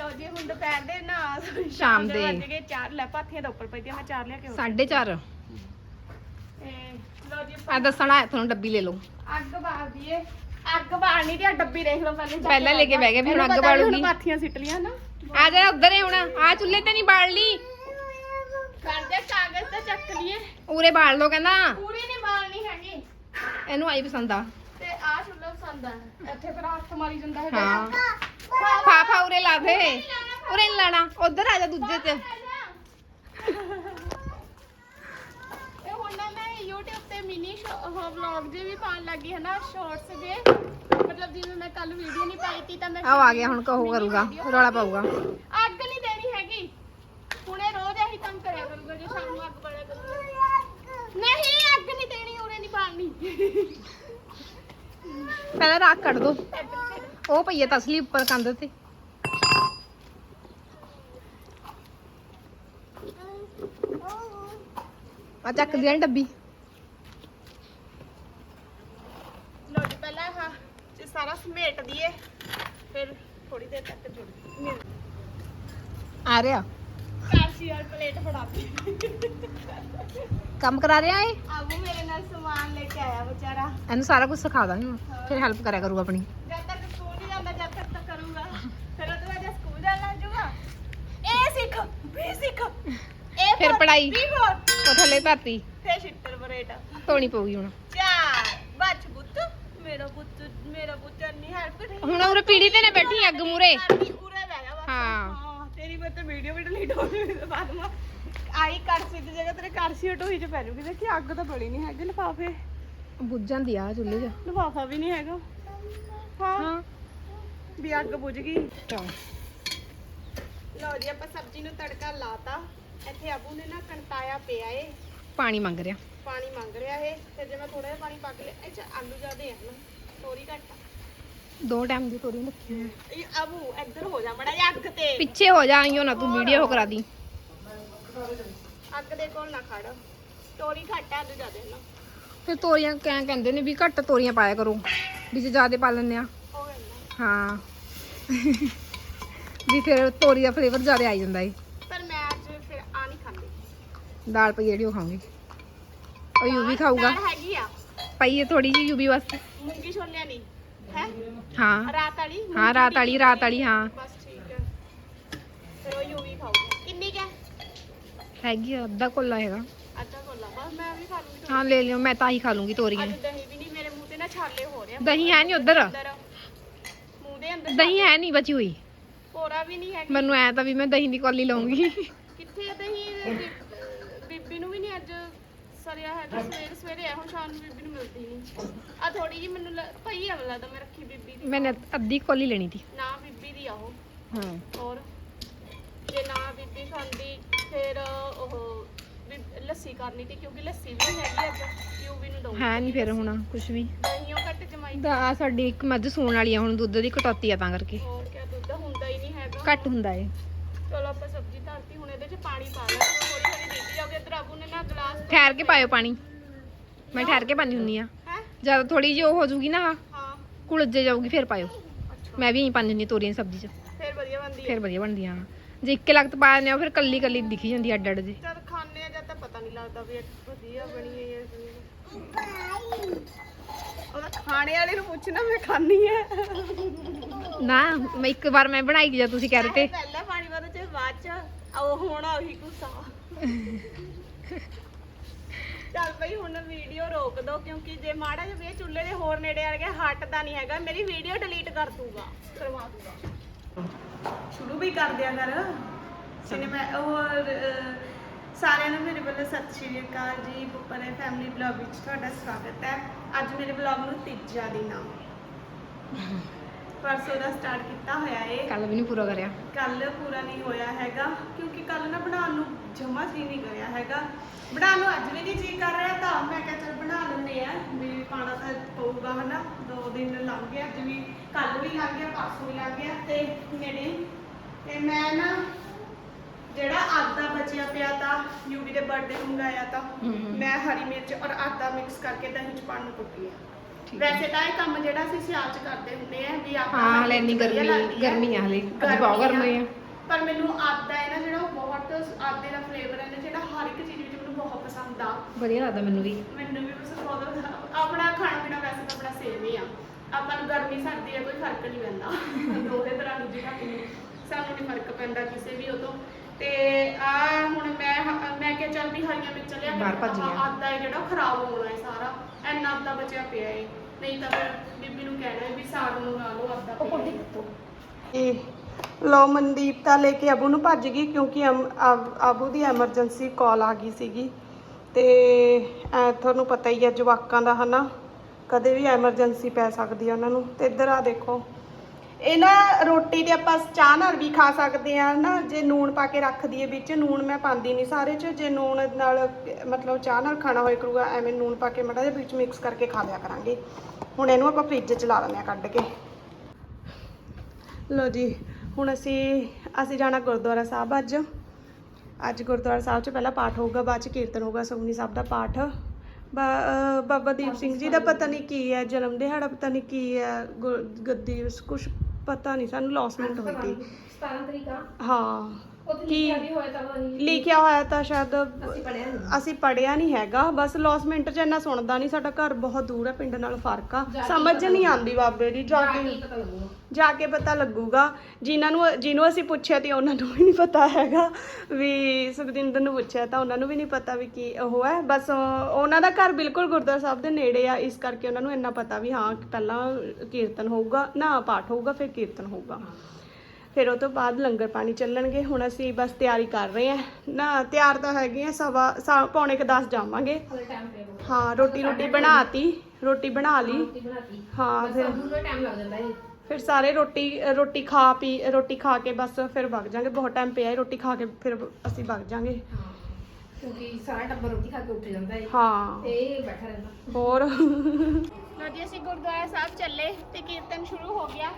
ਲੋ ਜੀ ਹੁਣ ਦੁਪਹਿਰ ਦੇ ਨਾ ਸ਼ਾਮ ਦੇ। ਵੱਜ ਗਏ ਚਾਰ ਲੈ ਪਾਥੀਆਂ ਦਾ ਉੱਪਰ ਪਈਆਂ ਮੈਂ ਚਾਰ ਲਿਆ ਕੇ ਆਉਂਦੀ। 4:30 ਤੇ ਲੋ ਜੀ ਆ ਦੱਸਣਾ ਹੈ ਤੁਹਾਨੂੰ ਡੱਬੀ ਲੈ ਲਓ। ਅੱਗ ਬਾਲ ਦਈਏ। ਅੱਗ ਬਾਲਣੀ ਤੇ ਆਹ ਡੱਬੀ ਦੇਖ ਲਓ ਪਹਿਲੇ ਪਹਿਲਾਂ ਲੈ ਕੇ ਬਹਿ ਗਏ ਵੀ ਹੁਣ ਅੱਗ ਬਾਲੂਗੀ। ਪਾਥੀਆਂ ਸਿੱਟ ਲੀਆਂ ਨਾ। ਆ ਜਾ ਉੱਧਰ ਹੀ ਹੁਣ। ਆ ਚੁੱਲ੍ਹੇ ਤੇ ਨਹੀਂ ਬਾਲ ਲਈ ਕਰਦੇ ਕਾਗਜ਼ ਤੇ ਚੱਕ ਲਈਏ। ਉਰੇ ਬਾਲ ਲਓ ਕਹਿੰਦਾ। ਪੂਰੀ ਨਹੀਂ ਬਾਲਣੀ ਹੈਗੀ। ਇਹਨੂੰ ਆਈ ਪਸੰਦ ਆ। ਤੇ ਆ ਚੁੱਲ੍ਹਾ ਪਸੰਦ ਆ। ਇੱਥੇ ਫਿਰ ਹੱਥ ਮਾਰੀ ਜਾਂਦਾ ਹੈ। ਹਾਂ ਫਾ ਉਰੇ ਦੇ ਨੀ ਲਾਣਾ ਉੱਧਰ ਆ ਜਾ ਦੂਜੇ ਤੇ। ਇਹ ਹੁਣ ਨਾ ਮੈਂ YouTube ਤੇ ਮਿਨੀ ਵਲੌਗ ਜੇ ਵੀ ਪਾਉਣ ਲੱਗੀ ਹੈ ਨਾ ਸ਼ਾਰਟਸ ਜੇ ਮਤਲਬ ਜਿਵੇਂ ਮੈਂ ਕੱਲ ਵੀਡੀਓ ਨਹੀਂ ਪਾਈ ਤੀ ਤਾਂ ਮੈਂ ਆਹ ਆ ਗਿਆ ਹੁਣ ਕਹੋ mini ਕਰੂਗਾ video ਰੌਲਾ ਪਾਊਗਾ। ਅੱਗ ਨਹੀਂ ਦੇਣੀ ਹੈਗੀ। ਹੁਣੇ ਰੋਜ਼ ਇਹੀ ਕੰਮ ਕਰਿਆ ਕਰੂਗਾ ਜੇ ਸ਼ਾਮ ਨੂੰ ਅੱਗ ਬਾਲਿਆ ਕਰੂਗਾ। ਨਹੀਂ ਅੱਗ ਨਹੀਂ ਦੇਣੀ ਉਰੇ ਨਹੀਂ ਬਾਲਣੀ ਪਹਿਲਾਂ ਰਾਖ ਕੱਢ ਦੋ। ਉਹ ਪਈਏ ਤਸਲੀ ਉੱਪਰ ਕੰਧ ਤੇ। ਆ ਚੱਕ ਦੀ ਡੱਬੀ। ਲੋ ਜੀ ਪਹਿਲਾਂ ਆਹ ਜੇ ਸਾਰਾ ਸਮੇਟ ਦਈਏ ਫਿਰ ਥੋੜੀ ਦੇਰ ਤੱਕ ਜੁੜ ਮਿਲ ਆ ਰਿਹਾ। ਕਾਸ਼ੀ ਵਾਲ ਪਲੇਟ ਫੜਾਤੀ ਕੰਮ ਕਰਾ ਰਿਹਾ ਏ ਆਬੂ ਮੇਰੇ ਨਾਲ ਸਮਾਨ ਲੈ ਕੇ ਆਇਆ ਵਿਚਾਰਾ। ਇਹਨੂੰ ਸਾਰਾ ਕੁਝ ਸਿਖਾ ਦਾਂਗੇ ਹੁਣ ਫਿਰ ਹੈਲਪ ਕਰਿਆ ਕਰੂਗਾ ਆਪਣੀ। ਜਦ ਤੱਕ ਸਕੂਲ ਨਹੀਂ ਜਾਂਦਾ ਜਦ ਤੱਕ ਤਾਂ ਕਰੂੰਗਾ। ਫਿਰ ਉਹਦੇ ਬਾਅਦ ਜਦ ਸਕੂਲ ਜਾਣ ਲੱਗ ਜਾਊਗਾ ਇਹ ਸਿੱਖ ਵੀ ਸਿੱਖ। ਇਹ ਫਿਰ for- ਪੜ੍ਹਾਈ। ਵੀ for। ਉਹ ਥੱਲੇ ਧਰਤੀ। ਫਿਰ ਛਿੱਤਰ ਬਰੇਟਾ ਧੋਣੀ ਪਊਗੀ ਹੁਣ। ਚਾਰ ਬੱਚ ਪੁੱਤ ਮੇਰਾ ਪੁੱਤ ਮੇਰਾ ਪੁੱਤ ਨਹੀਂ ਹੈਲਪ ਕਰੇ ਹੁਣ ਉਰੇ ਪੀੜੀ ਤੇ ਨੇ ਬੈਠੀ ਅੱਗ ਮੂਰੇ ਉਰੇ ਬਹਿ ਜਾ ਬਸ। ਹਾਂ। ਹਾਂ ਤੇਰੀ ਮੈਂ ਤੇ ਵੀਡੀਓ ਵੀ ਡਿਲੀਟ ਹੋ ਗਈ ਤੇ ਬਾਅਦ ਮਾ ਆਈ ਕਰਸੀ ਦੀ ਜਗ੍ਹਾ ਤੇਰੇ ਕਰਸੀ ਢੋਈ ਚ ਪੈ ਜੂਗੀ। ਦੇਖੀ ਅੱਗ ਤਾਂ ਬੜੀ ਨਹੀਂ ਹੈਗੀ ਲਿਫਾਫੇ। ਬੁੱਝ ਜਾਂਦੀ ਆ ਚੁੱਲ੍ਹੇ 'ਚ। ਲਿਫਾਫਾ ਵੀ ਨਹੀਂ ਹੈਗਾ। ਹਾਂ। ਹਾਂ। ਵੀ ਅੱਗ ਬੁਝ ਗਈ। ਚਲ। ਲਓ ਜੀ ਆਪਾਂ ਸਬਜ਼ੀ ਨੂੰ ਤੜਕਾ ਲਾਤਾ। ਇੱਥੇ ਆਬੂ ਨੇ ਨਾ ਕਣਤਾਇਆ ਪਿਆ ਏ। ਪਾਣੀ ਮੰਗ ਰਿਹਾ। ਪਾਣੀ ਮੰਗ ਰਿਹਾ ਏ। ਫਿਰ ਜੇ ਮੈਂ ਥੋੜਾ ਜਿਹਾ ਪਾਣੀ ਪਾ ਕੇ ਲਿਆ ਅੱਛਾ ਆਲੂ ਜ਼ਿਆਦੇ ਆ ਨਾ ਥੋੜੀ ਘੱਟ ਆ। ਦੋ ਟਾਈਮ ਦੀ ਤੋਰੀ ਰੱਖੀ ਇਹ ਆਬੂ ਇੱਧਰ ਹੋ ਜਾ ਮੜਾ ਅੱਗ ਤੇ। ਪਿੱਛੇ ਹੋ ਜਾ ਆਈਓ ਨਾ ਤੂੰ ਵੀਡੀਓ ਕਰਾ ਦੀ। ਅੱਗ ਦੇ ਕੋਲ ਨਾ ਖੜ। ਤੋਰੀ ਘੱਟ ਆ ਆਲੂ ਜ਼ਿਆਦੇ ਨਾ। ਫਿਰ ਤੋਰੀਆਂ ਕਹਿ ਕਹਿੰਦੇ ਨੇ ਵੀ ਘੱਟ ਤੋਰੀਆਂ ਪਾਇਆ ਕਰੋ। ਵੀ ਜੇ ਜ਼ਿਆਦੇ ਪਾ ਲੈਂਦੇ ਆ। ਹਾਂ ਵੀ ਫਿਰ ਤੋਰੀ ਦਾ ਫਲੇਵਰ ਜ਼ਿਆਦਾ ਆ ਜਾਂਦਾ ਏ। ਦਾਲ ਪਈ ਜਿਹੜੀ ਉਹ ਖਾਵਾਂਗੇ ਉਹ ਯੂ ਵੀ ਖਾਊਗਾ। ਦਾਲ ਹੈਗੀ ਆ। ਪਈ ਹੈ ਥੋੜੀ ਜਿਹੀ ਯੂ ਵੀ ਵਾਸਤੇ। ਮੂੰਗੀ ਛੋਲਿਆਂ ਨਹੀਂ ਹੈ? ਹਾਂ। ਰਾਤ ਵਾਲੀ ਹਾਂ ਰਾਤ ਵਾਲੀ ਰਾਤ ਵਾਲੀ ਹਾਂ। ਬਸ ਠੀਕ ਹੈ ਫਿਰ ਉਹ ਯੂ ਵੀ ਖਾਊਗਾ। ਕਿੰਨੀ ਕੈ ਹੈਗੀ ਆ, ਅੱਧਾ ਕੋਲਾ ਹੈਗਾ। ਅੱਧਾ ਕੋਲਾ। ਬਸ ਮੈਂ ਵੀ ਖਾ ਲੂੰਗੀ ਹਾਂ ਲੈ ਲਿਓ ਮੈਂ ਤਾਂ ਹੀ ਖਾ ਲੂੰਗੀ ਤੋਰੀਆਂ। ਅੱਜ ਦਹੀਂ ਵੀ ਨਹੀਂ ਮੇਰੇ ਮੂੰਹ ਤੇ ਨਾ ਛਾਲੇ ਹੋ ਰਹੇ ਆ। ਦਹੀਂ ਹੈ ਨਹੀਂ ਉਧਰ? ਅੰਦਰ। ਮੂੰਹ ਦੇ ਅੰਦਰ ਦਹੀਂ ਹੈ ਨਹੀਂ ਬਚੀ ਹੋਈ। ਪੋਰਾ ਵੀ ਨਹੀਂ ਹੈਗਾ। ਮੈਨੂੰ ਐ ਤਾਂ ਵੀ ਮੈਂ ਦਹੀਂ ਦੀ ਕੋਲੀ ਲਾਉਂਗੀ। ਕਿੱਥੇ ਆ ਦਹੀਂ? ਸਰਿਆ ਹੈਗਾ ਸਵੇਰ ਸਵੇਰੇ ਆ ਹੁਣ ਸ਼ਾਮ ਨੂੰ ਬੀਬੀ ਨੂੰ ਮਿਲਦੀ ਨਹੀਂ ਆ ਥੋੜੀ ਜੀ ਮੈਨੂੰ ਲ- ਪਈ ਆ ਮੈਨੂੰ ਲੱਗਦਾ ਮੈਂ ਰੱਖੀ ਬੀਬੀ ਦੀ। ਮੈਨੇ ਅੱਧੀ ਕੋਲੀ ਲੈਣੀ ਸੀ। ਨਾ ਬੀਬੀ ਦੀ ਆ ਉਹ। ਹਾਂ। ਹੋਰ? ਜੇ ਨਾ ਬੀਬੀ ਖਾਂਦੀ ਫਿਰ ਉਹ ਵੀ- ਲੱਸੀ ਕਰਨੀ ਤੀ ਕਿਉਂਕਿ ਲੱਸੀ ਵੀ ਨਹੀਂ ਹੈਗੀ ਅੱਜ। ਯੂਵੀ ਨੂੰ ਦਊਂਗੀ ਹੈ ਨਹੀਂ ਫਿਰ ਹੁਣ ਕੁਝ ਵੀ। ਦਹੀਂ ਉਹ ਕੱਟ ਜਮਾਈ। ਦਾ ਸਾਡੀ ਇੱਕ ਮੱਝ ਸੂਣ ਵਾਲੀ ਆ ਹੁਣ ਦੁੱਧ ਦੀ ਕਟੌਤੀ ਆ ਤਾਂ ਕਰਕੇ। ਹੋਰ ਕਿਆ ਦੁੱਧ ਹੁੰਦਾ ਹੀ ਨਹੀਂ ਹੈਗਾ। ਘੱਟ ਹੁੰਦਾ ਏ। ਚਲੋ ਆਪਾਂ ਸਬਜ਼ੀ ਧਰਤੀ ਹੁਣ ਇਹਦੇ 'ਚ ਪਾਣੀ ਪਾ ਲਿਆ ਥੋੜੀ ਜਾਓਗੇ ਇਧਰ ਆਬੂ ਨੇ ਨਾ ਗਲਾਸ ਠਹਿਰ ਕੇ ਪਾਇਓ ਪਾਣੀ। ਮੈਂ ਠਹਿਰ ਕੇ ਪਾਣੀ ਹੁੰਨੀ ਆ। ਹੈ? ਜਦ ਥੋੜੀ ਜਿਹੀ ਉਹ ਹੋ ਜੂਗੀ ਨਾ ਹਾਂ। ਕੁਲਜੇ ਜਾਊਗੀ ਫਿਰ ਪਾਇਓ। ਮੈਂ ਵੀ ਨਹੀਂ ਪਾਣੀ ਹੁੰਦੀ ਤੋਰੀਆਂ ਦੀ ਸਬਜ਼ੀ 'ਚ। ਫਿਰ ਵਧੀਆ ਬਣਦੀ ਹੈ ਫਿਰ ਵਧੀਆ ਬਣਦੀਆਂ ਜੇ ਇੱਕੇ ਲਗਤ ਪਾ ਦਿੰਦੇ ਆ ਫਿਰ ਕੱਲੀ ਕੱਲੀ ਦਿਖੀ ਜਾਂਦੀ ਅੱਡ ਅੱਡ ਜੀ। ਜਦ ਖਾਣੇ ਆ ਜਦ ਤਾਂ ਪਤਾ ਨਹੀਂ ਲੱਗਦਾ ਵੀ ਇਹ ਵਧੀਆ ਬਣੀ ਹੈ ਜਾਂ ਉਹਦਾ ਖਾਣੇ ਵਾਲੇ ਨੂੰ ਪੁੱਛਣਾ ਮੈਂ ਖਾਣੀ ਹੈ ਨਾ ਮੈਂ ਇੱਕ ਵਾਰ ਮੈਂ ਬਣਾਈ ਤੁਸੀਂ ਕਹਿ ਰਹੇ ਤੇ ਪਹਿਲਾਂ ਪਾਣੀ ਵਾਲਾ ਤੇ ਬਾਅਦ ਚ ਉਹ ਹੋਣਾ ਉਹੀ ਗੁੱਸਾ। ਚੱਲ ਬਈ, ਹੁਣ ਵੀਡੀਓ ਰੋਕ ਦੋ, ਕਿਉਂਕਿ ਜੇ ਮਾੜਾ ਜਿਹਾ ਵੀ ਇਹ ਚੁੱਲ੍ਹੇ ਦੇ ਹੋਰ ਨੇੜੇ ਆ ਗਿਆ ਹਟਦਾ ਨਹੀਂ ਹੈਗਾ, ਮੇਰੀ ਵੀਡੀਓ ਡਿਲੀਟ ਕਰ ਦੂਗਾ ਕਰਵਾ ਦੂਗਾ ਸ਼ੁਰੂ ਵੀ ਕਰ ਦਿਆ ਕਰ। ਸਿਨੇਮਾ ਉਹ ਸਾਰਿਆਂ ਨੂੰ ਮੇਰੇ ਵੱਲੋਂ ਸਤਿ ਸ਼੍ਰੀ ਅਕਾਲ ਜੀ ਬੁੱਪਰੇ ਫੈਮਿਲੀ ਬਲੌਗ ਵਿੱਚ ਤੁਹਾਡਾ ਸਵਾਗਤ ਹੈ। ਅੱਜ ਮੇਰੇ ਬਲੌਗ ਨੂੰ ਤੀਜਾ ਦਿਨ ਆ। ਪਰਸੋਂ ਦਾ ਸਟਾਰਟ ਕੀਤਾ ਹੋਇਆ ਏ ਕੱਲ ਵੀ ਨਹੀਂ ਪੂਰਾ ਕਰਿਆ ਕੱਲ ਪੂਰਾ ਨਹੀਂ ਹੋਇਆ ਹੈਗਾ ਕਿਉਂਕਿ ਕੱਲ ਨਾ ਬਣਾਉਣ ਨੂੰ ਜਮਾ ਜੀ ਨਹੀਂ ਕਰਿਆ ਹੈਗਾ ਬਣਾਉਣ ਨੂੰ ਅੱਜ ਵੀ ਨਹੀਂ ਜੀ ਕਰ ਰਿਹਾ ਤਾਂ ਮੈਂ ਕਿਹਾ ਚਲ ਬਣਾ ਲੈਂਦੇ ਆ ਵੀ ਪਾਣਾ ਤਾਂ ਪਊਗਾ ਹਨਾ ਦੋ ਦਿਨ ਲੰਘ ਗਏ ਅੱਜ ਵੀ ਕੱਲ ਵੀ ਲੰਘ ਗਿਆ ਪਰਸੋਂ ਵੀ ਲੰਘ ਗਿਆ ਤੇ ਨੇੜੇ ਤੇ ਮੈਂ ਨਾ ਜਿਹੜਾ ਆਦਾ ਬਚਿਆ ਪਿਆ ਤਾਂ ਯੂਵੀ ਦੇ ਬਰਥਡੇ ਨੂੰ ਮੰਗਾਇਆ ਤਾਂ। ਮੈਂ ਹਰੀ ਮਿਰਚ ਔਰ ਆਦਾ ਮਿਕਸ ਕਰਕੇ ਦਹੀਂ ਚ ਪਾਣ ਨੂੰ ਕੁੱਟੀ ਆ। ਵੈਸੇ ਤਾਂ ਇਹ ਕੰਮ ਜਿਹੜਾ ਅਸੀਂ ਸਿਆਲ ਚ ਕਰਦੇ ਹੁੰਦੇ ਆ ਵੀ ਆਪਾਂ ਹਾਂ ਹਲੇ ਇੰਨੀ ਵਧੀਆ ਗਰਮੀ ਲੱਗਦੀ ਹੈ। ਗਰਮੀ ਆ ਹਲੇ ਅੱਜ ਬਹੁਤ ਗਰਮੀ ਆ। ਪਰ ਮੈਨੂੰ ਆਦਾ ਹੈ ਨਾ ਜਿਹੜਾ ਉਹ ਬਹੁਤ ਆਦੇ ਦਾ ਫਲੇਵਰ ਹੈ ਨਾ ਜਿਹੜਾ ਹਰ ਇੱਕ ਚੀਜ਼ ਵਿੱਚ ਮੈਨੂੰ ਬਹੁਤ ਪਸੰਦ ਆ। ਵਧੀਆ ਲੱਗਦਾ ਮੈਨੂੰ ਵੀ। ਮੈਨੂੰ ਵੀ ਬਸ ਬਹੁਤ ਆਪਣਾ ਖਾਣਾ ਪੀਣਾ ਵੈਸੇ ਤਾਂ ਆਪਣਾ ਸੇਮ ਹੀ ਆ। ਆਪਾਂ ਨੂੰ ਗਰਮੀ ਸਰਦੀ ਦਾ ਕੋਈ ਫ਼ਰਕ ਨਹੀਂ ਪੈਂਦਾ। ਦੋਹੇ ਤਰ੍ਹਾਂ ਦੀ ਜਗ੍ਹਾ ਤੇ ਸਾਨੂੰ ਨਹੀਂ ਫ਼ਰਕ ਪੈਂਦਾ ਕਿਸੇ ਵੀ ਉਹ ਤੋਂ ਤੇ ਆ ਹੁਣ ਮੈਂ ਹ- ਮੈਂ ਕਿਹਾ ਚੱਲ ਵੀ ਹਰੀਆਂ ਮਿਰਚਾਂ ਲਿਆ ਬਾਹਰ ਭੱਜ ਗਿਆ। ਆਦਾ ਹੈ ਜਿਹੜਾ ਉਹ ਖਰਾਬ ਹੋਣਾ ਹੈ ਸਾਰਾ। ਇੰਨਾ ਆਦਾ ਬਚਿਆ ਪਿਆ ਹੈ ਨਹੀਂ ਤਾਂ ਫਿਰ ਬੀਬੀ ਨੂੰ ਕਹਿਣਾ ਹੈ ਵੀ ਸਾਗ ਮੰਗਾ ਲਓ ਆਦਾ ਪਿਆ ਇਹ ਲੋ ਮਨਦੀਪ ਤਾਂ ਲੈ ਕੇ ਅਬੂ ਨੂੰ ਭੱਜ ਗਈ ਕਿਉਂਕਿ ਅਮ- ਅਬ- ਅਬੂ ਦੀ ਐਮਰਜੈਂਸੀ ਕਾਲ ਆ ਗਈ ਸੀਗੀ। ਤੇ ਐ ਤੁਹਾਨੂੰ ਪਤਾ ਹੀ ਹੈ ਜਵਾਕਾਂ ਦਾ ਹਨਾ। ਕਦੇ ਵੀ ਐਮਰਜੈਂਸੀ ਪੈ ਸਕਦੀ ਹੈ ਉਹਨਾਂ ਨੂੰ। ਤੇ ਇੱਧਰ ਆ ਦੇਖੋ। ਇਹ ਨਾ ਰੋਟੀ ਤੇ ਆਪਾਂ ਚਾਹ ਨਾਲ ਵੀ ਖਾ ਸਕਦੇ ਆ ਨਾ ਜੇ ਨੂਣ ਪਾ ਕੇ ਰੱਖ ਦਈਏ ਵਿੱਚ ਨੂਣ ਮੈਂ ਪਾਉਂਦੀ ਨਹੀਂ ਸਾਰੇ ਚ ਜੇ ਨੂਣ ਨਾਲ ਮਤਲਬ ਚਾਹ ਨਾਲ ਖਾਣਾ ਹੋਏ ਕਰੂਗਾ ਐਵੇਂ ਨੂਣ ਪਾ ਕੇ ਮੜਾ ਜਿਹਾ ਵਿੱਚ ਮਿਕਸ ਕਰਕੇ ਖਾ ਲਿਆ ਕਰਾਂਗੇ। ਹੁਣ ਇਹਨੂੰ ਆਪਾਂ ਫ੍ਰਿਜ ਚ ਲਾ ਲੈਂਦੇ ਆ ਕੱਢ ਕੇ। ਲੋ ਜੀ ਹੁਣ ਅਸੀਂ ਅਸੀਂ ਜਾਣਾ ਗੁਰਦੁਆਰਾ ਸਾਹਿਬ ਅੱਜ। ਅੱਜ ਗੁਰਦੁਆਰਾ ਸਾਹਿਬ 'ਚ ਪਹਿਲਾਂ ਪਾਠ ਹੋਊਗਾ ਬਾਅਦ 'ਚ ਕੀਰਤਨ ਹੋਊਗਾ ਸੁਖਮਨੀ ਸਾਹਿਬ ਦਾ ਪਾਠ। ਬਾਬਾ ਦੀਪ ਸਿੰਘ ਜੀ ਦਾ ਪਤਾ ਨਹੀਂ ਕੀ ਹੈ ਜਨਮ ਦਿਹਾੜਾ ਪਤਾ ਨਹੀਂ ਕੀ ਹੈ ਗੱਦੀ ਕੁਝ ਪਤਾ ਨਹੀਂ ਸਾਨੂੰ ਲੌਸਮੈਂਟ ਹੋਈ ਸੀ 17 ਤਰੀਕਾ ਹਾਂ। ਉੱਥੇ ਕੀ ਲਿਖਿਆ ਵੀ ਹੋਇਆ ਤਾਂ ਪਤਾ ਨਹੀਂ। ਲਿਖਿਆ ਹੋਇਆ ਤਾਂ ਸ਼ਾਇਦ ਅਸੀਂ ਪੜਿਆ ਨਹੀਂ। ਅਸੀਂ ਪੜਿਆ ਨਹੀਂ ਹੈਗਾ। ਬਸ ਲੌਸਮੈਂਟ 'ਚ ਇੰਨਾ ਸੁਣਦਾ ਨਹੀਂ। ਸਾਡਾ ਘਰ ਬਹੁਤ ਦੂਰ ਹੈ ਪਿੰਡ ਨਾਲ ਫ਼ਰਕ ਆ। ਜਾ ਕੇ ਸਮਝ ਪਤਾ ਨਹੀਂ ਆਉਂਦੀ ਬਾਬੇ ਦੀ ਜਾ ਕੇ ਕੇ ਪਤਾ ਲੱਗੂਗਾ। ਜਾ ਕੇ ਪਤਾ ਲੱਗੂਗਾ। ਜਿਨ੍ਹਾਂ ਨੂੰ ਜਿਹਨੂੰ ਅਸੀਂ ਪੁੱਛਿਆ ਤੇ ਉਹਨਾਂ ਨੂੰ ਵੀ ਨਹੀਂ ਪਤਾ ਹੈਗਾ। ਵੀ ਸੁਖਜਿੰਦਰ ਨੂੰ ਪੁੱਛਿਆ ਤਾਂ ਉਹਨਾਂ ਨੂੰ ਵੀ ਨਹੀਂ ਪਤਾ ਵੀ ਕੀ ਉਹ ਹੈ। ਬਸ ਉਹ- ਉਹਨਾਂ ਦਾ ਘਰ ਬਿਲਕੁਲ ਗੁਰਦੁਆਰਾ ਸਾਹਿਬ ਦੇ ਨੇੜੇ ਆ। ਇਸ ਕਰਕੇ ਉਹਨਾਂ ਨੂੰ ਇੰਨਾ ਪਤਾ ਵੀ ਹਾਂ ਪਹਿਲਾਂ ਕੀਰਤਨ ਹੋਊਗਾ ਨਾ ਪਾਠ ਹੋਊਗਾ ਫਿਰ ਕੀਰਤਨ ਹੋਊਗਾ। ਫਿਰ ਉਹ ਤੋਂ ਬਾਅਦ ਲੰਗਰ ਪਾਣੀ ਚੱਲਣਗੇ। ਹੁਣ ਅਸੀਂ ਬਸ ਤਿਆਰੀ ਕਰ ਰਹੇ ਹਾਂ। ਨਾ ਤਿਆਰ ਤਾਂ ਹੈਗੇ ਆ ਸਵਾ ਸਾ- ਪੌਣੇ ਕ 10 ਜਾਵਾਂਗੇ। ਹਾਂ ਰੋਟੀ ਰੋਟੀ ਬਣਾਤੀ ਰੋਟੀ ਬਣਾ ਲਈ। ਹਾਂ ਫਿਰ ਸਭ ਨੂੰ ਟਾਈਮ ਲੱਗ ਜਾਂਦਾ ਹੈ ਫਿਰ ਸਾਰੇ ਰੋਟੀ ਰੋਟੀ ਖਾ ਪੀ ਰੋਟੀ ਖਾ ਕੇ ਬਸ ਫਿਰ ਵਗ ਜਾਾਂਗੇ। ਬਹੁਤ ਟਾਈਮ ਪਿਆ ਹੈ ਰੋਟੀ ਖਾ ਕੇ ਫਿਰ ਅਸੀਂ ਵਗ ਜਾਾਂਗੇ। ਕਿਉਂਕਿ ਸਾਰਾ ਟੱਬਰ ਰੋਟੀ ਖਾ ਕੇ ਉੱਠ ਜਾਂਦਾ ਹੈ। ਹਾਂ। ਤੇ ਇਹ ਬੈਠਾ ਰਹਿੰਦਾ। ਹੋਰ? ਲੋ ਜੀ ਅਸੀਂ ਗੁਰਦੁਆਰਾ ਸਾਹਿਬ ਚੱਲੇ ਤੇ ਕੀਰਤਨ ਸ਼ੁਰੂ ਹੋ ਗਿਆ।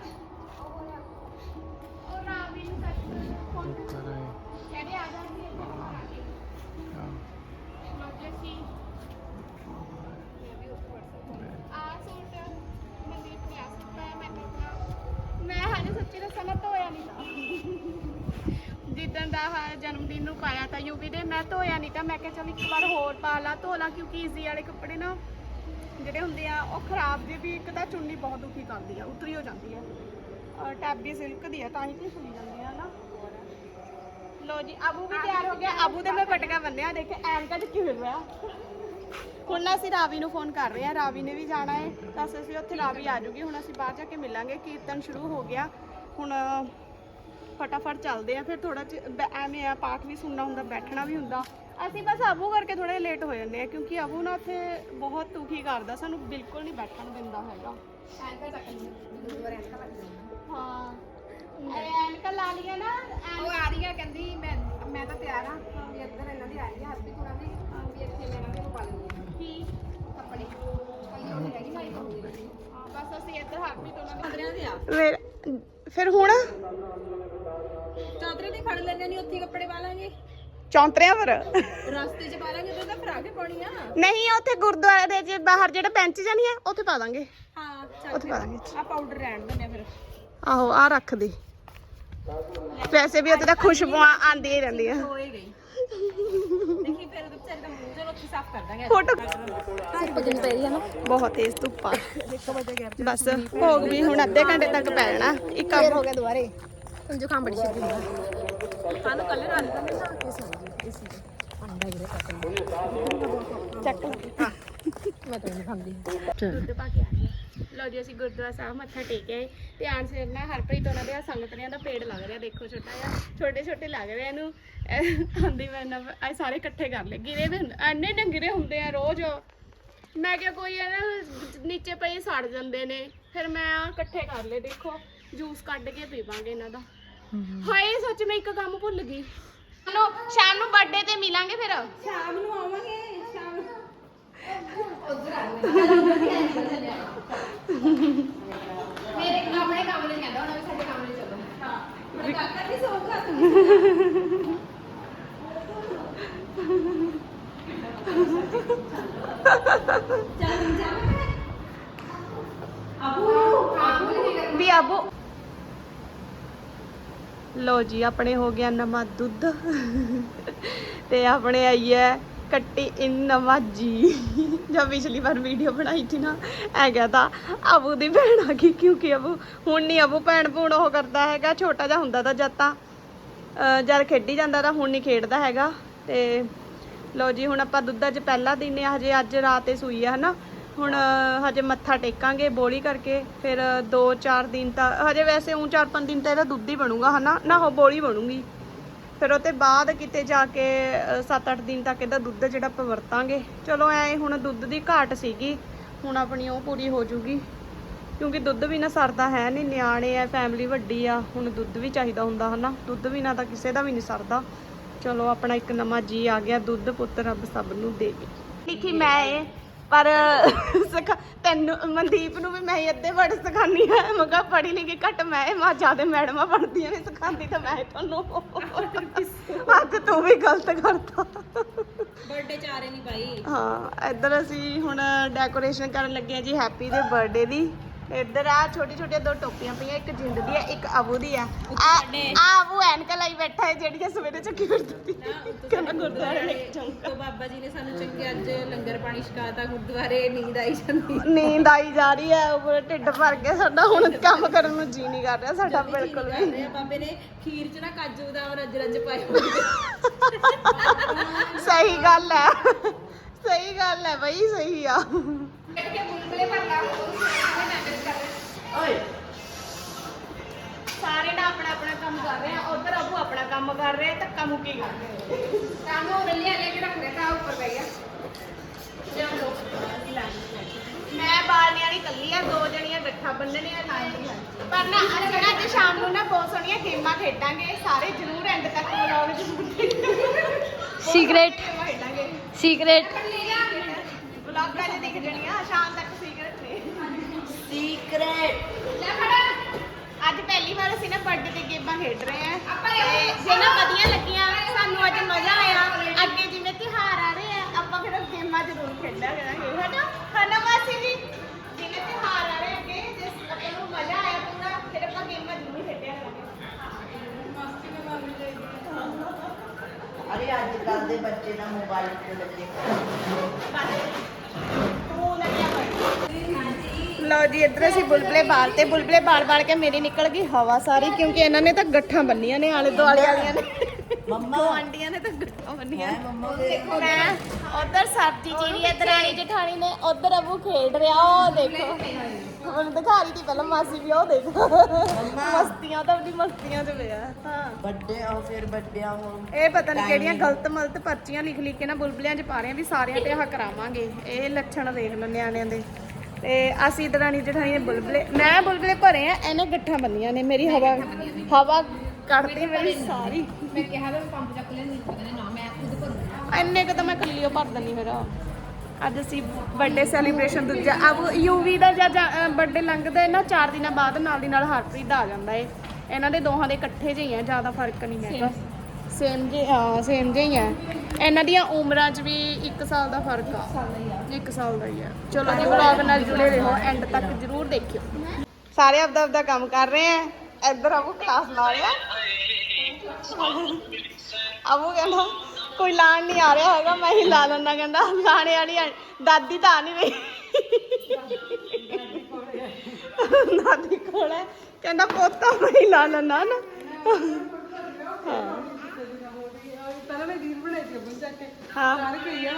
ਜਾਂਦੀ ਦਾ ਆਹ ਜਨਮ ਦਿਨ ਨੂੰ ਪਾਇਆ ਤਾਂ ਯੂਵੀ ਦੇ, ਮੈਂ ਧੋਇਆ ਨਹੀਂ ਤਾਂ ਮੈਂ ਕਿਹਾ ਚਲ ਇੱਕ ਵਾਰ ਹੋਰ ਪਾ ਲਾ, ਧੋ ਲਾ ਕਿਉਂਕਿ ਈਜ਼ੀ ਵਾਲੇ ਕੱਪੜੇ ਨਾ ਜਿਹੜੇ ਹੁੰਦੇ ਆ, ਉਹ ਖਰਾਬ ਜੇ ਵੀ ਇੱਕ ਤਾਂ ਚੁੰਨੀ ਬਹੁਤ ਦੁਖੀ ਕਰਦੀ ਆ, ਉਤਰੀ ਹੋ ਜਾਂਦੀ ਆ। ਟੈਬੀ ਸਿਲਕ ਦੀ ਆ ਤਾਂ ਹੀ ਤੇ ਸੁਣੀ ਜਾਂਦੀ ਆ ਨਾ। ਲੋ ਜੀ ਅਬੂ ਵੀ ਤਿਆਰ ਹੋ ਗਿਆ। ਅਬੂ ਦੇ ਮੈਂ ਪਟਕਾ ਬੰਨਿਆ ਦੇਖੇ ਐਨਕਾਂ ਚ ਕਿਵੇਂ ਰਿਹਾ ਹੁਣ ਨਾ ਅਸੀਂ ਰਾਵੀ ਨੂੰ ਫੋਨ ਕਰ ਰਹੇ ਹਾਂ ਰਾਵੀ ਨੇ ਵੀ ਜਾਣਾ ਹੈ ਤਾਂ ਅਸੀਂ ਉੱਥੇ ਰਾਵੀ ਆ ਜੂਗੀ ਹੁਣ ਅਸੀਂ ਬਾਹਰ ਜਾ ਕੇ ਮਿਲਾਂਗੇ। ਕੀਰਤਨ ਸ਼ੁਰੂ ਹੋ ਗਿਆ। ਹੁਣ ਫਟਾਫਟ ਚੱਲਦੇ ਆ ਫਿਰ ਥੋੜਾ ਐਵੇਂ ਆ ਪਾਠ ਵੀ ਸੁਣਨਾ ਹੁੰਦਾ ਬੈਠਣਾ ਵੀ ਹੁੰਦਾ। ਅਸੀਂ ਬਸ ਅਬੂ ਕਰਕੇ ਥੋੜੇ ਲੇਟ ਹੋ ਜਾਂਦੇ ਆ ਕਿਉਂਕਿ ਅਬੂ ਨਾ ਉੱਥੇ ਬਹੁਤ ਦੁਖੀ ਕਰਦਾ ਸਾਨੂੰ ਬਿਲਕੁਲ ਨਹੀਂ ਬੈਠਣ ਦਿੰਦਾ ਹੈਗਾ। ਐਂਕਾ ਚੱਕ ਲਈ ਗੁਰਦੁਆਰੇ ਐਂਕਾ ਲੱਗ ਜਾਂਦਾ ਹਾਂ ਐਨਕਾਂ ਲਾ ਲਈਆਂ ਨਾ ਉਹ ਆ ਰਹੀ ਆ ਕਹਿੰਦੀ ਮੈਂ ਮੈਂ ਤਾਂ ਤਿਆਰ ਆ ਵੀ ਇੱਧਰ ਇਹਨਾਂ ਦੀ ਆ ਰਹੀ ਆ ਹਰਪ੍ਰੀਤ ਹੁਣਾਂ ਦੀ ਵੀ ਇੱਥੇ ਮੈਂ ਇਹਨਾਂ ਨੂੰ ਪਾ ਲੈਂਦੀ ਆ ਕੀ? ਕੱਪੜੇ। ਕੋਈ ਉਹ ਹੈਗੀ ਸਾਈ ਪਾਉਂਦੀ ਹਾਂ, ਬਸ ਅਸੀਂ ਇੱਧਰ ਹਰਪ੍ਰੀਤ ਉਹਨਾਂ ਦੇ ਚਾਦਰਿਆਂ ਦੇ ਆ। ਫਿਰ ਫਿਰ ਹੁਣ? ਚਾਦਰੇ ਤੇ ਫੜ ਲੈਣੇ ਨਹੀਂ ਉੱਥੇ ਹੀ ਕੱਪੜੇ ਪਾ ਲਾਂਗੇ। ਚੌਂਤਰਿਆਂ ਪਰ। ਰਸਤੇ 'ਚ ਪਾ ਲਾਂਗੇ ਉਦੋਂ ਤਾਂ ਫਰਾ ਕੇ ਪਾਉਣੀ ਆ। ਨਹੀਂ ਉੱਥੇ ਗੁਰਦੁਆਰੇ ਦੇ ਜੇ ਬਾਹਰ ਜਿਹੜਾ ਬੈਂਚ ਜਾਨੀ ਆ ਉੱਥੇ ਪਾ ਦਾਂਗੇ। ਹਾਂ ਉੱਥੇ ਪਾ ਦਾਂਗੇ। ਆ ਪਾਊਡਰ ਰਹਿਣ ਦਿੰਦੇ ਆ ਫਿਰ। ਆਹੋ ਆ ਰੱਖ ਦੇ। ਵੈਸੇ ਵੀ ਤਾਂ ਖੁਸ਼ਬੂਆਂ ਆਉਂਦੀਆਂ ਹੀ ਰਹਿੰਦੀਆਂ ਹੋਏ ਗਈ। ਦੇਖੀ ਫਿਰ ਉਹਦੇ ਵਿਚਾਰੇ ਦਾ ਮੂੰਹ ਚਲੋ ਉੱਥੇ ਸਾਫ਼ ਕਰ ਦਾਂਗੇ। ਫੋਟੋ। ਧੁੱਪ ਜਿੰਨੀ ਪੈ ਰਹੀ ਆ ਨਾ ਬਹੁਤ ਤੇਜ਼ ਧੁੱਪ ਆ। ਬਸ ਭੋਗ ਵੀ ਹੁਣ ਅੱਧੇ ਘੰਟੇ ਤੱਕ ਪੈ ਜਾਣਾ। ਇੱਕ ਫੇਰ ਹੋ ਗਿਆ ਦੁਬਾਰੇ। ਹੁਣ ਜੋ ਖਾਂ ਬੜੀ ਛੇਤੀ ਹੁੰਦਾ ਸਾਨੂੰ ਕੱਲ ਰਾਤ ਦਾ ਮੈਂ ਨਾ। ਕੇ ਸੌਂਗੀ ਇਸੀ ਅੰਡਾ ਹੀ ਰਿਹਾ ਚੱਕ ਮੈਂ ਤਾਂ ਨਹੀਂ ਖਾਂਦੀ ਦੁੱਧ ਪਾ ਕੇ ਆ ਗਈ। ਲਓ ਜੀ, ਅਸੀਂ ਗੁਰਦੁਆਰਾ ਸਾਹਿਬ ਮੱਥਾ ਟੇਕਿਆ ਏ ਧਿਆਨ ਸਿਰ ਨਾਲ ਹਰਪ੍ਰੀਤ, ਉਹਨਾਂ ਦੇ ਆਹ ਦਾ ਪੇੜ ਲੱਗ ਰਿਹਾ, ਦੇਖੋ ਛੋਟਾ ਜਿਹਾ। ਛੋਟੇ ਛੋਟੇ ਲੱਗ ਰਹੇ ਇਹਨੂੰ। ਆਂਦੀ ਮੈਂ ਨਾ ਆ ਸਾਰੇ ਇਕੱਠੇ ਕਰ ਲਏ। ਗਿਰੇ ਦੇ ਹੁੰਦੇ- ਇੰਨੇ ਗਿਰੇ ਹੁੰਦੇ ਆ ਰੋਜ਼। ਮੈਂ ਕਿਹਾ ਕੋਈ ਹੈ ਨਾ, ਨੀਚੇ ਪਏ ਸੜ ਜਾਂਦੇ ਨੇ। ਫਿਰ ਮੈਂ ਇਕੱਠੇ ਕਰ ਲਏ, ਦੇਖੋ। ਜੂਸ ਕੱਢ ਕੇ ਪੀਵਾਂਗੇ ਇਹਨਾਂ ਦਾ। ਹਾਏ, ਸੱਚ ਮੈਂ ਇੱਕ ਕੰਮ ਭੁੱਲ ਗਈ। ਚਲੋ, ਸ਼ਾਮ ਨੂੰ ਬਰਥਡੇ ਤੇ ਮਿਲਾਂਗੇ ਫਿਰ। ਸ਼ਾਮ ਨੂੰ ਆਵਾਂਗੇ ਸ਼ਾਮ ਉਧਰ ਆ ਮੇਰੇ ਆਪਣੇ ਕਮਰੇ ਕਹਿੰਦਾ ਉਹਨਾਂ ਵੀ ਆਬੋ। ਲੋ ਜੀ ਆਪਣੇ ਹੋ ਗਿਆ ਨਵਾਂ ਦੁੱਧ। ਤੇ ਆਪਣੇ ਆਈ ਹੈ ਕੱਟੀ ਇਨ ਨਵਾਂ ਜੀ। ਜਦ ਪਿਛਲੀ ਵਾਰ ਵੀਡੀਓ ਬਣਾਈ ਸੀ ਨਾ, ਐ ਗਿਆ ਤਾਂ ਅਬੂ ਦੀ ਭੈਣ ਆ ਗਈ, ਕਿਉਂਕਿ ਅਬੂ, ਹੁਣ ਨਹੀਂ ਅਬੂ ਭੈਣ ਭੂਣ ਉਹ ਕਰਦਾ ਹੈਗਾ, ਛੋਟਾ ਜਿਹਾ ਹੁੰਦਾ ਤਾਂ ਜਦ ਤਾਂ ਅਹ ਜਦ ਖੇਡੀ ਜਾਂਦਾ ਤਾਂ ਹੁਣ ਨਹੀਂ ਖੇਡਦਾ ਹੈਗਾ, ਤੇ ਲਓ ਜੀ, ਹੁਣ ਆਪਾਂ ਦੁੱਧਾ 'ਚ ਪਹਿਲਾ ਦਿਨ ਹੈ ਹਜੇ ਅੱਜ ਰਾਤ ਹੀ ਸੂਈ ਹੈ ਹਨਾ? ਹੁਣ ਹਜੇ ਮੱਥਾ ਟੇਕਾਂਗੇ, ਬੋਲੀ ਕਰਕੇ, ਫਿਰ 2-4 ਦਿਨ ਤਾਂ, ਹਜੇ ਵੈਸੇ ਉਹ 4-5 ਦਿਨ ਤਾਂ ਇਹਦਾ ਦੁੱਧ ਹੀ ਬਣੂਗਾ, ਹਨਾ? ਨਾ, ਉਹ ਬੋਲੀ ਬਣੂਗੀ। ਫਿਰ ਉਹ ਬਾਅਦ ਕਿਤੇ ਜਾ ਕੇ 7-8 ਦਿਨ ਤੱਕ ਇਹਦਾ ਦੁੱਧ ਜਿਹੜਾ ਆਪਾਂ ਵਰਤਾਂਗੇ। ਚਲੋ ਐ ਹੁਣ ਦੁੱਧ ਦੀ ਘਾਟ ਸੀਗੀ, ਹੁਣ ਆਪਣੀ ਉਹ ਪੂਰੀ ਹੋ ਜੂਗੀ। ਕਿਉਂਕਿ ਦੁੱਧ ਵੀ ਨਾ ਸਰਦਾ ਹੈ ਨਹੀਂ, ਨਿਆਣੇ ਆ ਫੈਮਿਲੀ ਵੱਡੀ ਆ, ਹੁਣ ਦੁੱਧ ਵੀ ਚਾਹੀਦਾ ਹੁੰਦਾ, ਹਨਾ? ਦੁੱਧ ਵੀ ਨਾ ਤਾਂ ਕਿਸੇ ਦਾ ਵੀ ਨਹੀਂ ਸਰਦਾ। ਚਲੋ ਆਪਣਾ ਇੱਕ ਨਵਾਂ ਜੀ ਆ ਗਿਆ, ਦੁੱਧ ਪੁੱਤ ਰੱਬ ਸਭ ਨੂੰ ਦੇਵੇ ਲਿਖੀ ਮੈਂ ਇਹ ਪਰ ਸਿਖਾ ਤੈਨੂੰ ਮਨਦੀਪ ਨੂੰ ਵੀ ਮੈਂ ਹੀ ਅੱਧੇ ਵਰਡ ਸਿਖਾਨੀ ਆ ਮੈਂ ਕਿਹਾ ਪੜ੍ਹੀ ਲਿਖੀ ਘੱਟ ਮੈਂ ਇਹ ਮਾਂ ਜਿਆਦੇ ਮੈਡਮਾਂ ਪੜ੍ਹਦੀਆਂ ਨੇ ਸਿਖਾਉਂਦੀ ਤਾਂ ਮੈਂ ਤੁਹਾਨੂੰ। ਅੱਜ ਤੂੰ ਵੀ ਗਲਤ ਕਰਤਾ। ਬਰਥਡੇ ਚ ਆ ਰਹੇ ਨਹੀਂ ਬਾਈ। ਹਾਂ ਇੱਧਰ ਅਸੀਂ ਹੁਣ ਡੈਕੋਰੇਸ਼ਨ ਕਰਨ ਲੱਗੇ ਆ ਜੀ ਹੈਪੀ ਦੇ ਬਰਥਡੇ ਦੀ। ਇੱਧਰ ਆ ਛੋਟੀ ਛੋਟੀਆਂ ਦੋ ਟੋਪੀਆਂ ਪਈਆਂ ਇੱਕ ਜਿੰਦ ਦੀ ਹੈ ਇੱਕ ਅਬੂ ਦੀ ਆ। ਆ ਅਬੂ ਐਨਕ ਲਾਈ ਬੈਠਾ ਹੈ ਜਿਹੜੀ ਸਵੇਰੇ ਚੱਕੀ ਫਿਰਦੀ ਕਹਿੰਦਾ ਗੁਰਦੁਆਰੇ ਲੈ ਕੇ ਜਾਊਂਗਾ ਤੋਂ ਬਾਬਾ ਜੀ ਨੇ ਸਾਨੂੰ ਚੰਗੇ ਅੱਜ ਲੰਗਰ ਪਾਣੀ ਛਕਾਤਾ ਗੁਰਦੁਆਰੇ ਨੀਂਦ ਆਈ ਜਾਂਦੀ। ਨੀਂਦ ਆਈ ਜਾ ਰਹੀ ਹੈ ਉੱਪਰ ਢਿੱਡ ਭਰ ਗਿਆ ਸਾਡਾ ਹੁਣ ਕੰਮ ਕਰਨ ਨੂੰ ਜੀ ਨਹੀਂ ਕਰ ਰਿਹਾ ਸਾਡਾ ਬਿਲਕੁਲ ਵੀ। ਆ। ਬਾਬੇ ਨੇ ਖੀਰ ਚ ਨਾ ਕਾਜੂ ਬਦਾਮ ਰੱਜ ਰੱਜ ਪਾਏ ਹੋਏ ਸਹੀ ਗੱਲ ਹੈ ਸਹੀ ਗੱਲ ਹੈ ਬਈ ਸਹੀ ਆ। ਸਾਰੇ ਨਾ ਆਪਣਾ ਆਪਣਾ ਕੰਮ ਕਰ ਰਹੇ ਆ ਉਧਰ ਅਬੂ ਆਪਣਾ ਕੰਮ ਕਰ ਰਹੇ ਆ ਤੇ ਕੰਮ ਕੀ ਕਰ ਰਹੇ। ਕੰਮ ਉਹ ਰੱਲਿਆ ਲੈ ਕੇ ਰੱਖ ਦਿੱਤਾ ਉੱਪਰ ਪਈ ਆ ਮੈਂ ਬਾਲਣੇ ਵਾਲੀ ਕੱਲੀ ਆ ਦੋ ਜਣੀਆਂ ਗੱਠਾ ਬੰਨਣੇ ਆ ਨਾਲ ਦੀ ਨਾਲ। ਪਰ ਨਾ ਅਸੀਂ ਨਾ ਅੱਜ ਸ਼ਾਮ ਨੂੰ ਨਾ ਬਹੁਤ ਸੋਹਣੀਆਂ ਗੇਮਾਂ ਖੇਡਾਂਗੇ ਸਾਰੇ ਜ਼ਰੂਰ ਐਂਡ ਤੱਕ ਵਲੌਗ ਜ਼ਰੂਰ ਸੀਕ੍ਰੇਟ ਸੀਕ੍ਰੇਟ ਵਲੌਗਾਂ 'ਚ ਦਿਖ ਜਾਣੀਆਂ ਸ਼ਾਮ ਤੱਕ ਸੀਕ੍ਰੇਟ ਲੈ ਫੜਾ। ਅੱਜ ਪਹਿਲੀ ਵਾਰ ਅਸੀਂ ਨਾ ਬਰਥਡੇ ਤੇ ਗੇਮਾਂ ਖੇਡ ਰਹੇ ਆ। ਤੇ ਜੇ ਨਾ ਵਧੀਆ ਲੱਗੀਆਂ ਸਾਨੂੰ ਅੱਜ ਮਜ਼ਾ ਆਇਆ। ਅੱਗੇ ਜਿਵੇਂ ਤਿਉਹਾਰ ਆ ਰਹੇ ਆ ਆਪਾਂ ਫਿਰ ਗੇਮਾਂ ਜ਼ਰੂਰ ਖੇਡਿਆ ਕਰਾਂਗੇ ਹਨਾ? ਹਨਾ ਮਾਸੀ ਜੀ? ਜਿਵੇਂ ਤਿਉਹਾਰ ਆ ਰਹੇ ਅੱਗੇ ਜੇ ਆਪਾਂ ਨੂੰ ਮਜ਼ਾ ਆਇਆ ਪੂਰਾ ਫਿਰ ਆਪਾਂ ਗੇਮਾਂ ਜ਼ਰੂਰ ਖੇਡਿਆ ਕਰਾਂਗੇ। ਅਰੇ ਅੱਜ ਕੱਲ ਦੇ ਬੱਚੇ ਨਾ ਮੋਬਾਈਲ ਤੇ ਲੱਗੇ। ਲਓ ਜੀ ਇੱਧਰ ਅਸੀਂ ਬੁਲਬੁਲੇ ਬਾਲ ਤੇ ਬੁਲਬੁਲੇ ਬਾਲ ਬਾਲ ਕੇ ਮੇਰੀ ਨਿਕਲ ਗਈ ਹਵਾ ਸਾਰੀ ਕਿਉਂਕਿ ਇਹਨਾਂ ਨੇ ਤਾਂ ਗੱਠਾਂ ਬੰਨੀਆਂ ਨੇ ਆਲੇ ਦੁਆਲੇ ਵਾਲੀਆਂ ਨੇ। ਮੰਮਾ। ਗਵਾਂਡੀਆਂ ਨੇ ਤਾਂ ਗੱਠਾਂ ਬੰਨੀਆਂ ਹੈ ਮੈਂ ਉਧਰ ਸਬਜ਼ੀ ਚੀਰੀ ਹੈ ਦਰਾਣੀ ਜਠਾਣੀ ਨੇ ਉਧਰ ਅਬੂ ਖੇਡ ਰਿਹਾ ਉਹ ਦੇਖੋ। ਹੁਣ ਦਿਖਾ ਰਹੀ ਸੀ ਪਹਿਲਾਂ ਮਾਸੀ ਵੀ ਉਹ ਦੇਖੋ। ਮਸਤੀਆਂ ਤਾਂ ਉਹਦੀ ਮਸਤੀਆਂ 'ਚ ਪਿਆ। ਹਾਂ। ਵੱਡੇ ਆ ਫਿਰ ਵੱਡਿਆਂ ਹੁਣ ਇਹ ਪਤਾ ਨਹੀਂ ਕਿਹੜੀਆਂ ਗਲਤ ਮਲਤ ਪਰਚੀਆਂ ਲਿਖ ਲਿਖ ਕੇ ਨਾ ਬੁਲਬੁਲਿਆਂ 'ਚ ਪਾ ਰਹੇ ਆ ਵੀ ਸਾਰਿਆਂ ਤੇ ਆਹ ਕਰਾਵਾਂਗੇ। ਇਹ ਲੱਛਣ ਦੇਖ ਲਓ ਨਿਆਣਿਆਂ ਦੇ। ਤੇ ਅਸੀਂ ਦਰਾਣੀ ਜਠਾਣੀ ਨੇ ਬੁਲਬੁਲੇ ਮੈਂ ਬੁਲਬੁਲੇ ਭਰੇ ਆ ਇਹਨੇ ਗੱਠਾਂ ਬੰਨੀਆਂ ਨੇ ਮੇਰੀ ਹਵਾ ਹਵਾ ਕੱਢਦੀ ਮੇਰੀ ਸਾਰੀ। ਮੈਂ ਕਿਹਾ ਤਾਂ ਪੰਪ ਚੱਕ ਲੈਣ ਨਹੀਂ ਪਤਾ ਨਾ ਮੈਂ ਖੁਦ ਭਰੂੰਗਾ ਇੰਨੇ ਕੁ ਤਾਂ ਮੈਂ ਕੱਲੀ ਭਰ ਦਿੰਨੀ ਫਿਰ। ਅੱਜ ਅਸੀਂ ਬਰਥਡੇ ਸੈਲੀਬ੍ਰੇਸ਼ਨ ਦੂਜਾ ਅਬ ਯੂਵੀ ਦਾ ਜਦ ਬਰਥਡੇ ਲੰਘਦਾ ਨਾ 4 ਦਿਨਾਂ ਬਾਅਦ ਨਾਲ ਦੀ ਨਾਲ ਹਰਪ੍ਰੀਤ ਦਾ ਆ ਜਾਂਦਾ ਏ। ਇਹਨਾਂ ਦੇ ਦੋਹਾਂ ਦੇ ਇਕੱਠੇ ਜਿਹੇ ਆ ਜ਼ਿਆਦਾ ਫ਼ਰਕ ਨਹੀਂ ਹੈਗਾ। ਸੇਮ ਜੇ ਹਾਂ ਸੇਮ ਜੇ ਹੀ ਹੈ। ਇਹਨਾਂ ਦੀਆਂ ਉਮਰਾਂ 'ਚ ਵੀ 1 ਸਾਲ ਦਾ ਫ਼ਰਕ ਆ। 1 ਸਾਲ ਦਾ ਹੀ ਆ ਚਲੋ ਜੀ ਵਲੌਗ ਨਾਲ ਜੁੜੇ ਰਹੋ ਐਂਡ ਤੱਕ ਜਰੂਰ ਦੇਖਿਓ। ਸਾਰੇ ਆਪਦਾ ਆਪਦਾ ਕੰਮ ਕਰ ਰਹੇ ਆ ਇੱਧਰ ਆਵੋ ਕਲਾਸ ਲਾ ਰਿਹਾ ਆਵੋ ਕਹਿੰਦਾ, ਕੋਈ ਲਾਣ ਨਹੀਂ ਆ ਰਿਹਾ ਹੈਗਾ। ਮੈਂ ਹੀ ਲਾ ਲੈਣਾ ਕਹਿੰਦਾ, ਲਾਣੇ ਵਾਲੀ ਆ- ਦਾਦੀ ਤਾਂ ਆ ਨਹੀਂ ਰਹੀ। ਦਾਦੀ ਕੋਲ ਹੈ। ਕਹਿੰਦਾ, ਪੋਤਾ ਮੈਂ ਹੀ ਲਾ ਲੈਣਾ ਨਾ। ਹਾਂ। ਪਹਿਲਾਂ ਮੈਂ ਰੀਲ ਬਣਾਈ ਸੀ ਬੁੱਲ ਚੱਕ ਕੇ। ਹਾਂ। ਸਾਰੇ ਕਹੀ ਆ।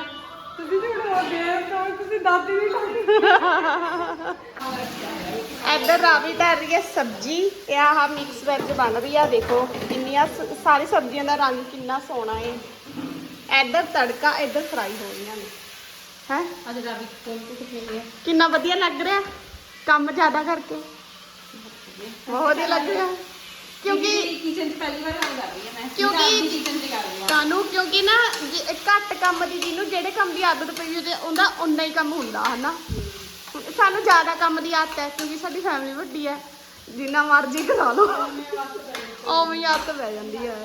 ਤੁਸੀਂ ਝੂਠ ਬੋਲਦੇ ਆ ਤਾਂ ਤੁਸੀਂ ਦਾਦੀ ਨਹੀਂ ਲੱਗਦੀ ਇੱਧਰ ਰਾਵੀ ਧਰ ਰਹੀ ਹੈ ਸਬਜੀ। ਤੇ ਆਹ ਮਿਕਸ ਵੈਜ ਬਣ ਰਹੀ ਆ ਦੇਖੋ ਕਿੰਨੀਆਂ ਸ- ਸਾਰੀ ਸਬਜ਼ੀਆਂ ਦਾ ਰੰਗ ਕਿੰਨਾ ਸੋਹਣਾ ਏ। ਇੱਧਰ ਤੜਕਾ ਇੱਧਰ ਫਰਾਈ ਹੋ ਰਹੀਆਂ ਨੇ। ਹੈ? ਅੱਜ ਰਾਵੀ ਕੋਲ ਤੋਂ ਕਿੱਥੇ ਕਿੰਨਾ ਵਧੀਆ ਲੱਗ ਰਿਹਾ ਕੰਮ ਜ਼ਿਆਦਾ ਕਰਕੇ। ਬਹੁਤ ਵਧੀਆ ਲੱਗ ਰਿਹਾ। ਕਿਉਂਕਿ ਕਿਚਨ 'ਚ ਪਹਿਲੀ ਵਾਰ ਕੰਮ ਕਰ ਰਹੀ ਹਾਂ ਮੈਂ। ਕਿਉਂਕਿ- ਕਿਚਨ 'ਚ ਕਰ ਰਹੀ ਹਾਂ। ਕਾਨੂੰ ਕਿਉਂਕਿ ਨਾ ਜੇ- ਘੱਟ ਕੰਮ ਦੀ ਜਿਹਨੂੰ ਜਿਹੜੇ ਕੰਮ ਦੀ ਆਦਤ ਪਈ ਹੋਵੇ ਉਹਦਾ ਉਨਾ ਹੀ ਕੰਮ ਹੁੰਦਾ ਹਨਾ? ਸਾਨੂੰ ਜ਼ਿਆਦਾ ਕੰਮ ਦੀ ਆਦਤ ਹੈ ਕਿਉਂਕਿ ਸਾਡੀ ਫੈਮਿਲੀ ਵੱਡੀ ਹੈ। ਜਿੰਨਾ ਮਰਜ਼ੀ ਕਰਾ ਲਓ। ਉਵੇਂ ਹੀ ਆਦਤ ਪੈ ਜਾਂਦੀ ਹੈ।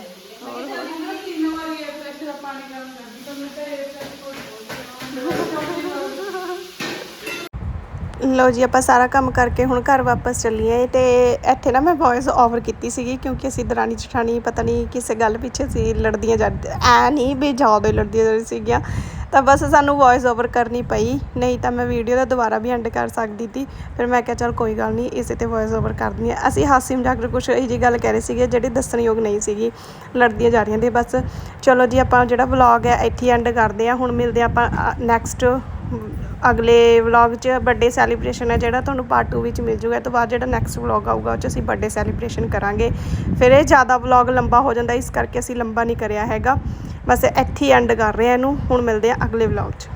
ਹੋਰ? ਹੋਰ ਮੈਂ ਤਿੰਨ ਵਾਰੀ ਇਹ ਪ੍ਰੈਸ਼ਰ ਦਾ ਪਾਣੀ ਗਰਮ ਕਰਦੀ ਤਾਂ ਮੈਂ ਤਾਂ ਇਹ ਪ੍ਰੈਸ਼ਰ ਕੋਈ ਲੋ ਜੀ, ਆਪਾਂ ਸਾਰਾ ਕੰਮ ਕਰਕੇ ਹੁਣ ਘਰ ਵਾਪਸ ਚੱਲੀਏ ਤੇ ਇੱਥੇ ਨਾ ਮੈਂ ਵੌਇਸ ਓਵਰ ਕੀਤੀ ਸੀਗੀ ਕਿਉਂਕਿ ਅਸੀਂ ਦਰਾਣੀ ਜਠਾਣੀ, ਪਤਾ ਨਹੀਂ ਕਿਸੇ ਗੱਲ ਪਿੱਛੇ ਸੀ, ਲੜਦੀਆਂ ਜਾਂਦੀਆਂ ਐ ਨਹੀਂ ਵੀ ਜ਼ਿਆਦਾ ਹੀ ਲੜਦੀਆਂ ਜਾਂਦੀਆਂ ਸੀਗੀਆਂ। ਤਾਂ ਬਸ ਸਾਨੂੰ ਵੌਇਸ ਓਵਰ ਕਰਨੀ ਪਈ, ਨਹੀਂ ਤਾਂ ਮੈਂ ਵੀਡੀਓ ਦਾ ਦੁਬਾਰਾ ਵੀ ਐਂਡ ਕਰ ਸਕਦੀ ਸੀ। ਫਿਰ ਮੈਂ ਕਿਹਾ, ਚਲ ਕੋਈ ਗੱਲ ਨਹੀਂ, ਇਸੇ ਤੇ ਵੌਇਸ ਓਵਰ ਕਰਦੀ ਹਾਂ। ਅਸੀਂ ਹਾਸੀ ਮਜ਼ਾਕ ਕੁਝ ਇਹੋ ਜਿਹੀ ਗੱਲ ਕਹਿ ਰਹੇ ਸੀਗੇ ਜਿਹੜੀ ਦੱਸਣਯੋਗ ਨਹੀਂ ਸੀਗੀ, ਲੜਦੀਆਂ ਜਾ ਰਹੀਆਂ ਤੇ ਬਸ। ਚਲੋ ਜੀ, ਆਪਾਂ ਜਿਹੜਾ ਵਲੌਗ ਹੈ ਇੱਥੇ ਐਂਡ ਕਰਦੇ ਹਾਂ। ਹੁਣ ਮਿਲਦੇ ਹਾਂ ਆਪਾਂ ਨੈਕਸਟ ਅਗਲੇ ਵਲੌਗ 'ਚ ਬਰਥਡੇ ਸੈਲੀਬ੍ਰੇਸ਼ਨ ਹੈ ਜਿਹੜਾ ਤੁਹਾਨੂੰ ਪਾਰਟ 2 ਵਿੱਚ ਮਿਲ ਜੂਗਾ, ਇਹ ਤੋਂ ਬਾਅਦ ਜਿਹੜਾ ਨੈਕਸਟ ਵਲੌਗ ਆਊਗਾ, ਉਹ 'ਚ ਅਸੀਂ ਬਰਥਡੇ ਸੈਲੀਬ੍ਰੇਸ਼ਨ ਕਰਾਂਗੇ। ਫਿਰ ਇਹ ਜ਼ਿਆਦਾ ਵਲੌਗ ਲੰਬਾ ਹੋ ਜਾਂਦਾ, ਇਸ ਕਰਕੇ ਅਸੀਂ ਲੰਬਾ ਨਹੀਂ ਕਰਿਆ ਹੈਗਾ। ਬਸ ਇੱਥੇ ਹੀ ਐਂਡ ਕਰ ਰਹੇ ਹਾਂ ਇਹਨੂੰ, ਹੁਣ ਮਿਲਦੇ ਹਾਂ ਅਗਲੇ ਵਲੌਗ 'ਚ।